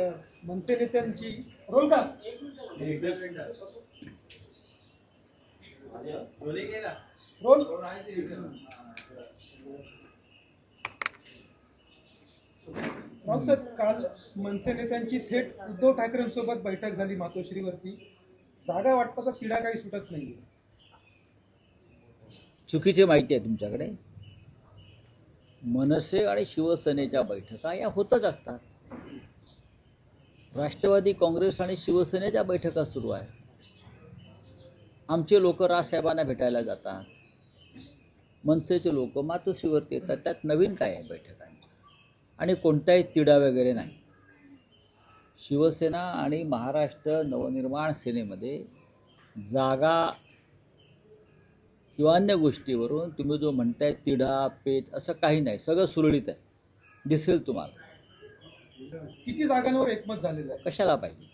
अ, मनसे नेत्यांची रोल का? रोल? राऊत काल मनसे नेत्यांची थेट उद्धव ठाकरेंसोबत बैठक झाली मातोश्रीवरती. जागा वाटपाचा तिढा काही सुटत नाही चुकीची माहिती आहे तुमच्याकडे. मनसे आणि शिवसेनेच्या बैठका या होतच असतात. राष्ट्रवादी काँग्रेस आणि शिवसेनेच्या बैठका सुरू आहेत. आमचे लोक राजसाहेबांना भेटायला जातात. मनसेचे लोक मातोश्रीवरती येतात. त्यात नवीन काय आहे बैठकांच्या आणि कोणताही तिढा वगैरे नाही. शिवसेना आणि महाराष्ट्र नवनिर्माण सेनेमध्ये जागा किंवा अन्य गोष्टीवरून तुम्ही जो म्हणताय तिढा पेच असं काही नाही. सगळं सुरळीत आहे. दिसेल तुम्हाला. किती जागांवर एकमत झालेलं आहे? कशाला पाहिजे?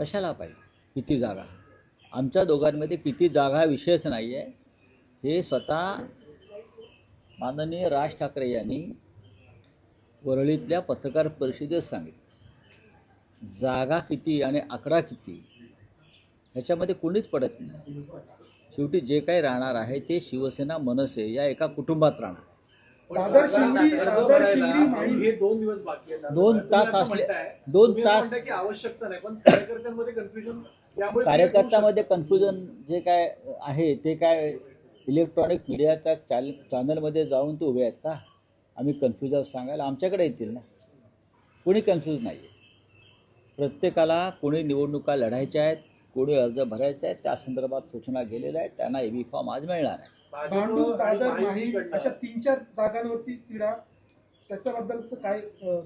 कशाला पाहिजे? किती जागा? आमच्या दोघांमध्ये किती जागा हा विषयच नाही आहे हे स्वतः माननीय राज ठाकरे यांनी वरळीतल्या पत्रकार परिषदेत सांगितलं. जागा किती आणि आकडा किती ह्याच्यामध्ये कोणीच पडत नाही. शेवटी जे काही राहणार आहे ते शिवसेना मनसे या एका कुटुंबात राहणार. दादर दादर हे दोन दिवस बाकी आहेत दोन तास असं असले- दोन तास- की आवश्यकता नाही पण कार्यकर्त्यांमध्ये कन्फ्युजन कार्यकर्त्यामध्ये कन्फ्युजन जे काय आहे ते काय इलेक्ट्रॉनिक मीडियाच्या चॅल चॅनलमध्ये जाऊन ते उभे आहेत का? आम्ही कन्फ्यूज आहोत सांगायला. आमच्याकडे येतील ना. कोणी कन्फ्यूज नाही आहे प्रत्येकाला कोणी निवडणुका लढायच्या आहेत कोणी अर्ज भरायचे आहेत त्या संदर्भात सूचना गेलेल्या आहेत त्यांना एबी फॉर्म आज मिळणार आहे. भांडूप दादर महायुतीकडनं अशा तीन चार जागांवरती तिढा त्याच्याबद्दलच काय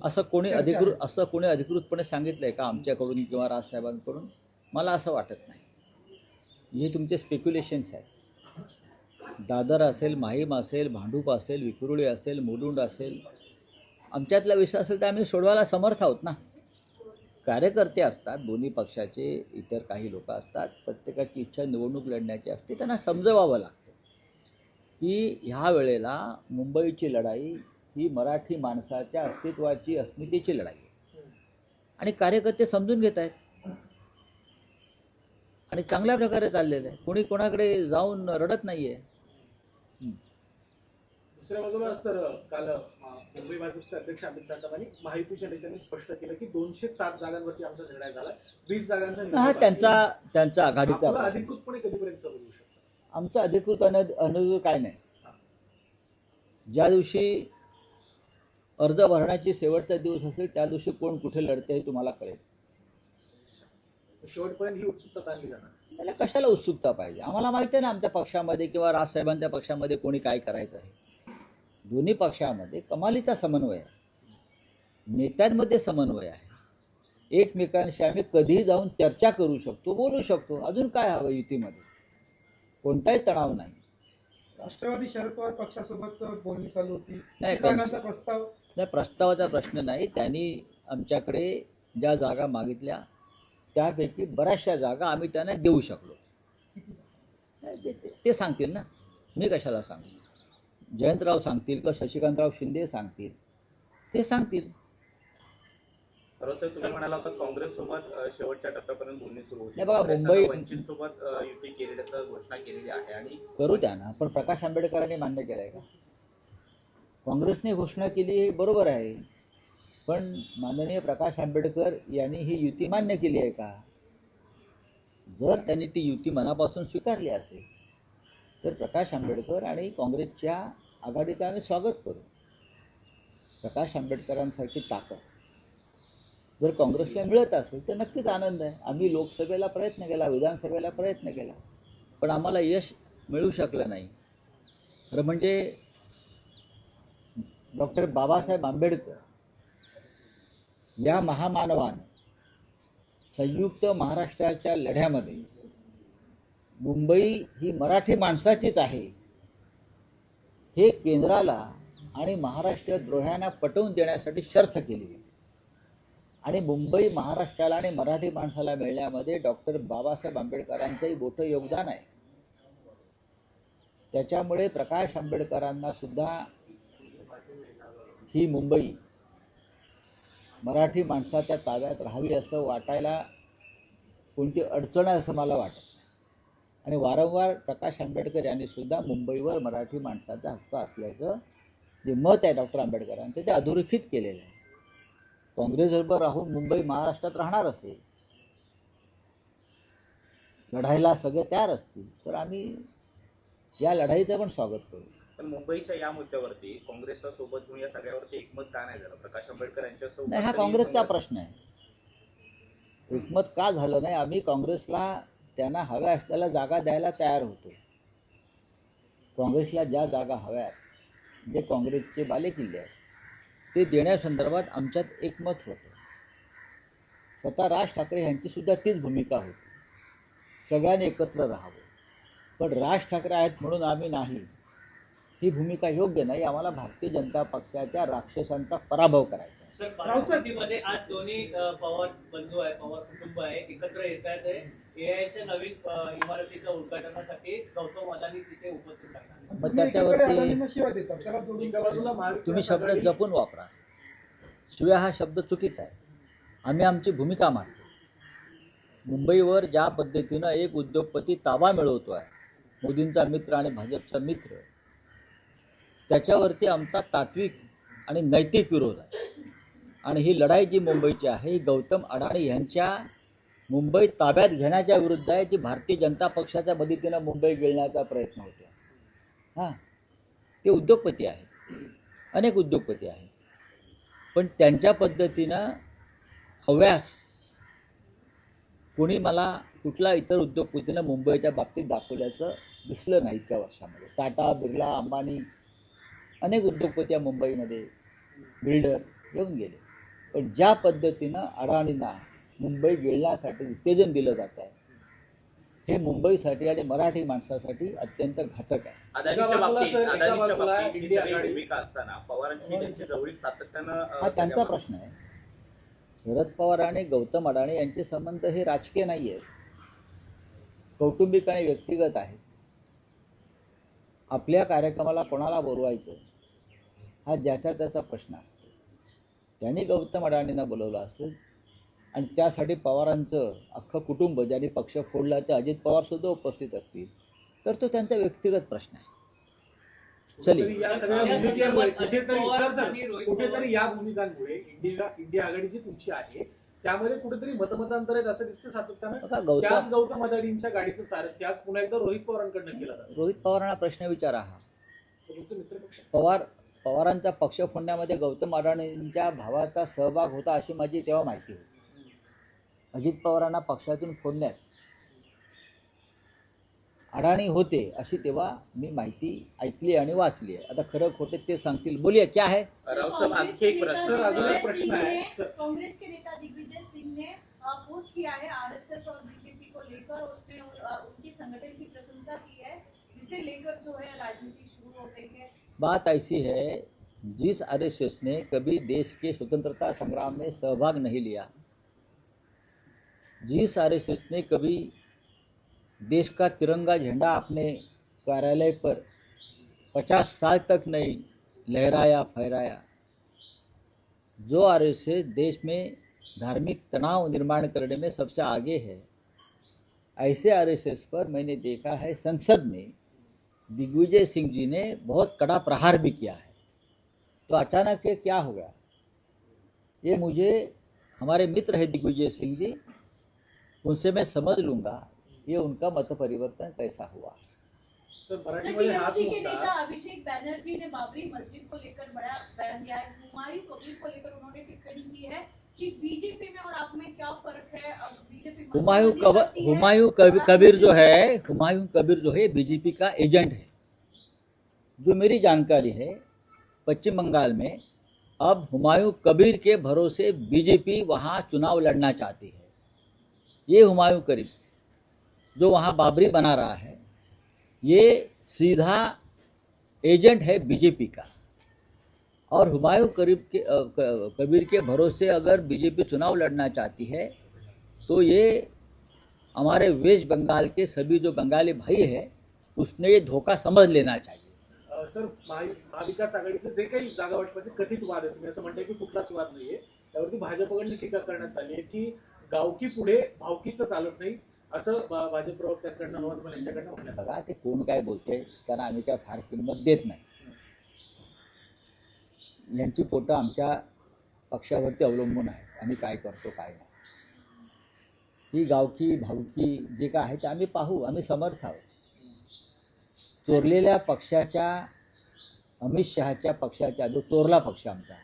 असं कोणी अधिकृत. असं कोणी अधिकृतपणे सांगितलं आहे का आमच्याकडून किंवा राजसाहेबांकडून मला असं वाटत नाही. हे तुमचे स्पेक्युलेशन्स आहेत. दादर असेल माहीम असेल भांडूप असेल विक्रोळी असेल मुलुंड असेल आमच्यातला विषय असेल तर आम्ही सोडवायला समर्थ आहोत ना. कार्यकर्ते असतात दोन्ही पक्षाचे इतर काही लोक असतात प्रत्येकाची इच्छा निवडणूक लढण्याची असते त्यांना समजवावं लागतं. की ह्या वेळेला मुंबईची लढाई ही मराठी माणसाच्या अस्तित्वाची अस्मितेची लढाई आहे. आणि कार्यकर्ते समजून घेत आहेत. आणि चांगल्या प्रकारे चाललेलं आहे. कोणी कोणाकडे जाऊन रडत नाही आहे दुसऱ्या बाजूला सर काल मुंबई भाजपचे अध्यक्ष अमित साटम महायुतीच्या नेत्यांनी स्पष्ट केलं की दोनशे सात जागांवरती आमचा निर्णय झाला. वीस जागांचा हा त्यांचा. त्यांचा आघाडीचा. अधिकृतपणे कधीपर्यंत आमचं अधिकृत अन काय नाही. ज्या दिवशी अर्ज भरण्याची शेवटचा दिवस असेल त्या दिवशी कोण कुठे लढते हे तुम्हाला कळेल. शेवटपर्यंत ही उत्सुकता जाणार. त्याला कशाला उत्सुकता पाहिजे? आम्हाला माहिती आहे ना आमच्या पक्षामध्ये किंवा राजसाहेबांच्या पक्षामध्ये कोणी काय करायचं आहे. दोन्ही पक्षामध्ये कमालीचा समन्वय आहे. नेत्यांमध्ये समन्वय आहे. एकमेकांशी आम्ही कधीही जाऊन चर्चा करू शकतो बोलू शकतो. अजून काय हवं युतीमध्ये? कोणताही तणाव नाही. राष्ट्रवादी शरद पवार पक्षासोबत बोलणी चालू होती. नाही, जागांचा प्रस्ताव नाही प्रस्तावाचा प्रश्न नाही. त्यांनी आमच्याकडे ज्या जागा मागितल्या त्यापैकी बऱ्याचशा जागा आम्ही त्यांना देऊ शकलो. नाही, ते- ते- ते सांगतील ना. मी कशाला सांगू? जयंतराव सांगतील किंवा शशिकांतराव शिंदे सांगतील? ते सांगतील. खरं सर तुम्ही म्हणाला होता काँग्रेस सोबत शेवटच्या टप्प्यापर्यंत बोलणी सुरू होती. नाही बघा, मुंबई- वंचित सोबत युती केलेल्याचं घोषणा केलेली आहे आणि करू द्या ना पण प्रकाश आंबेडकरांनी मान्य केलं आहे का? काँग्रेसने घोषणा केली हे बरोबर आहे. पण माननीय प्रकाश आंबेडकर यांनी ही युती मान्य केली आहे का? जर त्यांनी ती युती मनापासून स्वीकारली असेल तर प्रकाश आंबेडकर आणि काँग्रेसच्या आघाडीचं आम्ही स्वागत करू. प्रकाश आंबेडकरांसारखी ताकद. जर काँग्रेसला मिळत असेल तर नक्कीच आनंद आहे. आम्ही लोकसभेला प्रयत्न केला विधानसभेला प्रयत्न केला. पण आम्हाला यश मिळू शकलं नाही. खरं म्हणजे डॉक्टर बाबासाहेब आंबेडकर या महामानवानं संयुक्त महाराष्ट्राच्या लढ्यामध्ये मुंबई ही मराठी माणसाचीच आहे. हे केंद्राला आणि महाराष्ट्र द्रोह्यांना पटवून देण्यासाठी शर्थ केली. आणि मुंबई महाराष्ट्राला आणि मराठी माणसाला मिळण्यामध्ये डॉक्टर बाबासाहेब आंबेडकरांचंही मोठं योगदान आहे. त्याच्यामुळे प्रकाश आंबेडकरांना सुद्धा ही मुंबई मराठी माणसाच्या ताब्यात राहावी असं वाटायला कोणती अडचण आहे असं मला वाटत. आणि वारंवार प्रकाश आंबेडकर यांनी सुद्धा मुंबईवर मराठी माणसाचा हक्क असल्याचं जे मत आहे डॉक्टर आंबेडकरांचं ते अधोरेखित केलेलं आहे. काँग्रेसबरोबर राहून मुंबई महाराष्ट्रात राहणार असेल लढायला सगळे तयार असतील तर आम्ही या लढाईचं पण स्वागत करू. पण मुंबईच्या या मुद्द्यावरती काँग्रेसला सोबत घेऊन या सगळ्यावरती एकमत का नाही झालं? प्रकाश आंबेडकर यांच्या नाही हा काँग्रेसचा प्रश्न आहे. एकमत का झालं नाही? आम्ही काँग्रेसला त्यांना हव्या असलेल्या जागा द्यायला तयार होतो. काँग्रेसला ज्या जागा हव्यात जे काँग्रेसचे बालेकिल्ले आहेत. ते देण्यासंदर्भात आमच्यात एकमत होतं. स्वतः राज ठाकरे ह्यांचीसुद्धा तीच भूमिका होती. सगळ्यांनी एकत्र राहावं. पण राज ठाकरे आहेत म्हणून आम्ही नाही. ही भूमिका योग्य नाही आम्हाला भारतीय जनता पक्षाच्या राक्षसांचा पराभव करायचा. सर आज दोन्ही पवार बंधू आहे पवार कुटुंब आहे एकत्र येत आहेत. एआयच्या नवीन इमारतीच्या उद्घाटनासाठी गौतम अदानी तिथे उपस्थित राहणार मग तुम्ही त्याच्यावरती- शब्द जपून वापरा. शिवाय हा शब्द चुकीचा आहे. आम्ही आमची भूमिका मांडतो. मुंबईवर ज्या पद्धतीनं एक उद्योगपती ताबा मिळवतो आहे मोदींचा मित्र आणि भाजपचा मित्र त्याच्यावरती आमचा तात्विक आणि नैतिक विरोध आहे. आणि ही लढाई जी मुंबईची आहे ही गौतम अडाणी यांच्या मुंबई ताब्यात घेण्याच्या विरुद्ध आहे जी भारतीय जनता पक्षाच्या मदतीनं मुंबई गिळण्याचा प्रयत्न होतो हां. ते उद्योगपती आहेत. अनेक उद्योगपती आहेत. पण त्यांच्या पद्धतीनं हव्यास कोणी मला कुठला इतर उद्योगपतीनं मुंबईच्या बाबतीत दाखवल्याचं दिसलं नाही इतक्या वर्षामध्ये. टाटा बिर्ला अंबानी अनेक उद्योगपती मुंबईमध्ये. बिल्डर येऊन गेले. पण ज्या पद्धतीनं अडाणींना मुंबई गिळण्यासाठी उत्तेजन दिलं जात आहे हे मुंबईसाठी आणि मराठी माणसासाठी अत्यंत घातक आहे. ही. त्यांची हा त्यांचा प्रश्न आहे. शरद पवार आणि गौतम अडाणी यांचे संबंध हे राजकीय नाही आहेत कौटुंबिक आणि व्यक्तिगत आहेत आपल्या कार्यक्रमाला कोणाला बोलवायचं? हा ज्याचा त्याचा प्रश्न असतो. त्यांनी गौतम अडाणींना बोलवलं असेल आणि त्यासाठी पवारांचं अख्खं कुटुंब ज्यांनी पक्ष फोडला ते अजित पवारसुद्धा उपस्थित असतील. तर तो त्यांचा व्यक्तिगत प्रश्न आहे. चलिए. या सगळ्या भूमिकेमुळे कुठेतरी सर सर या भूमिकांमुळे इंडिया इंडिया आघाडी जी तुमची आहे. त्यामध्ये कुठेतरी मतमतांतर आहेत असं दिसतं सातत्यानं. त्याच गौतम अदानींच्या गाडीचं सारथ्य आज पुन्हा एकदा रोहित पवारांकडनं केलं जातं. रोहित पवारांना प्रश्न विचारा हा. पवार पवारांचा पक्ष फोडण्यामध्ये गौतम अडाणींच्या भावाचा सहभाग होता अशी माझी तेव्हा माहिती होती. अजित पवारांना पक्षातून फोडण्यात अडाणी होते अशी तेव्हा मी माहिती ऐकली आणि वाचली आहे. आता खरं खोटे ते सांगतील. बोलिये क्या है? आहे. सिंह ने- कांग्रेस के नेता दिग्विजय सिंह ने पोस्ट किया है आरएसएस और बीजेपी को लेकर उसने अ, उनकी संगठन की प्रशंसा की है जिसे लेकर जो है राजनीति शुरू हो गई है। बात ऐसी है, जिस आरएसएस ने कभी देश के स्वतंत्रता संग्राम में सहभाग नहीं लिया, जिस आरएसएस ने कभी देश का तिरंगा झंडा अपने कार्यालय पर पचास साल तक नहीं लहराया, फहराया, जो आरएसएस देश में धार्मिक तनाव निर्माण करने में सबसे आगे है, ऐसे आरएसएस पर मैंने देखा है संसद में दिग्विजय सिंह जी ने बहुत कड़ा प्रहार भी किया है। तो अचानक ये क्या हो गया? ये मुझे हमारे मित्र है दिग्विजय सिंह जी उनसे मैं समझ लूँगा ये उनका मत परिवर्तन कैसा हुआ। सर टीएमसी के नेता अभिषेक बैनर्जी ने बाबरी मस्जिद को लेकर बड़ा बयान दिया है। हुमायूं कबीर को लेकर उन्होंने टिप्पणी की है। कि बीजेपी में और आप में क्या फ़र्क है? बीजेपी हुमायूं महात्मा कब गांधी करती हुमायूं कबीर जो है हुमायूं कबीर जो है बीजेपी का एजेंट है। जो मेरी जानकारी है पश्चिम बंगाल में अब हुमायूं कबीर के भरोसे बीजेपी वहाँ चुनाव लड़ना चाहती है। ये हुमायूं कबीर जो वहाँ बाबरी बना रहा है ये सीधा एजेंट है बीजेपी का। और हुमायूं करीब के कबीर के भरोसे अगर बीजेपी चुनाव लड़ना चाहती है तो ये हमारे वेस्ट बंगाल के सभी जो बंगाली भाई है उसने ये धोखा समझ लेना चाहिए। सर महा- महाविकास आघाडीतले जे काही जागा वाटपाचे कथित वाद आहेत तुम्ही असं म्हणताय की कुठलाच वाद नाहीये. त्यावरती भाजपकडून टीका करण्यात आली आहे की गावकी पुढे भावकीचं चालत नाही असं भाजप प्रवक्त्यांकडनं नवाजमल यांच्याकडनं म्हणण्यात आलं. बघा ते कोण काय बोलते त्यांना आम्ही काय फार किंमत देत नाही. यांची पोटं आमच्या पक्षावरती अवलंबून आहे आम्ही काय करतो काय नाही. ही गावकी भावकी जे काय आहे ते आम्ही पाहू आम्ही समर्थ आहोत. चोरलेल्या पक्षाच्या अमित शहाच्या पक्षाच्या जो चोरला पक्ष आमचा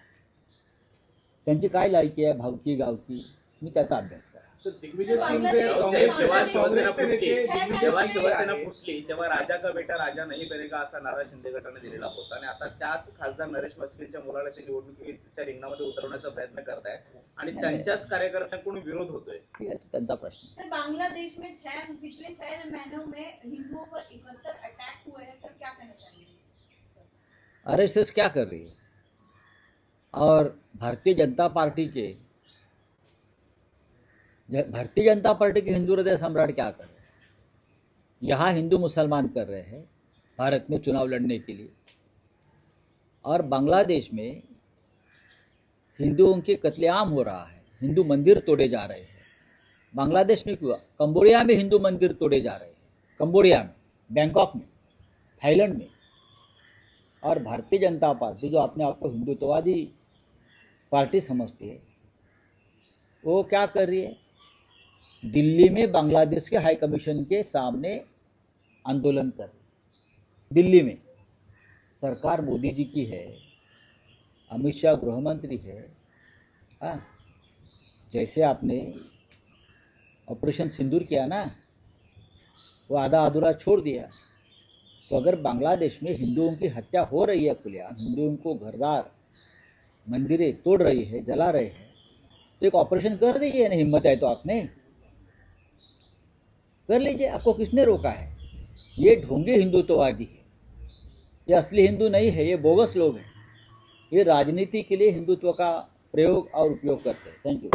त्यांची काय लायकी आहे भावकी गावकी? मी त्याचा अभ्यास करा. तर दिग्विजय सिंग जे बांगलादेश- काँग्रेस जेव्हा काँग्रेसचे शिवसेना काँग्रेसचे फुटली नेते दिग्विजय जेव्हा सिंग शिवसेना आहे. फुटली तेव्हा राजा का बेटा राजा नाही करेगा असा नारा शिंदे गटाने दिलेला होता. आणि आता त्याच खासदार नरेश वसलेच्या मुलाला ते निवडणुकीच्या रिंगणामध्ये उतरवण्याचा प्रयत्न करतायत. आणि त्यांच्याच कार्यकर्त्यांकडून विरोध होतोय. ठीक आहे तो त्यांचा प्रश्न आहे. सर बांग्लादेश में छह पिछले छह महीनों में हिंदुओं पर इकहत्तर अटैक हुए हैं। सर क्या कहना कर रही है? और भारतीय जनता पार्टी के भारतीय जनता पार्टी के हिंदू हृदय सम्राट क्या कर रहे हैं? यहाँ हिंदू मुसलमान कर रहे हैं भारत में चुनाव लड़ने के लिए। और बांग्लादेश में हिंदुओं के कत्लेआम हो रहा है, हिंदू मंदिर तोड़े जा रहे हैं। बांग्लादेश में क्यों? कंबोडिया में हिंदू मंदिर तोड़े जा रहे हैं। कंबोडिया में, बैंकॉक में, थाईलैंड में। और भारतीय जनता पार्टी जो अपने आप को हिंदुत्ववादी पार्टी समझती है, वो क्या कर रही है? दिल्ली में बांग्लादेश के हाई कमीशन के सामने आंदोलन कर। दिल्ली में सरकार मोदी जी की है, अमित शाह गृहमंत्री है हाँ जैसे आपने ऑपरेशन सिंदूर किया ना, वो आधा अधूरा छोड़ दिया। तो अगर बांग्लादेश में हिंदुओं की हत्या हो रही है खुलेआम हिंदुओं को घरदार मंदिरें तोड़ रही है, जला रहे हैं तो एक ऑपरेशन कर दीजिए ना हिम्मत है तो आपने। कर लीजिए, आपको किसने रोका है? ये ढोंगे हिंदुत्ववादी है। ये असली हिंदू नहीं है, ये बोगस लोग हैं। ये राजनीति के लिए हिंदुत्व का प्रयोग और उपयोग करते हैं। Thank you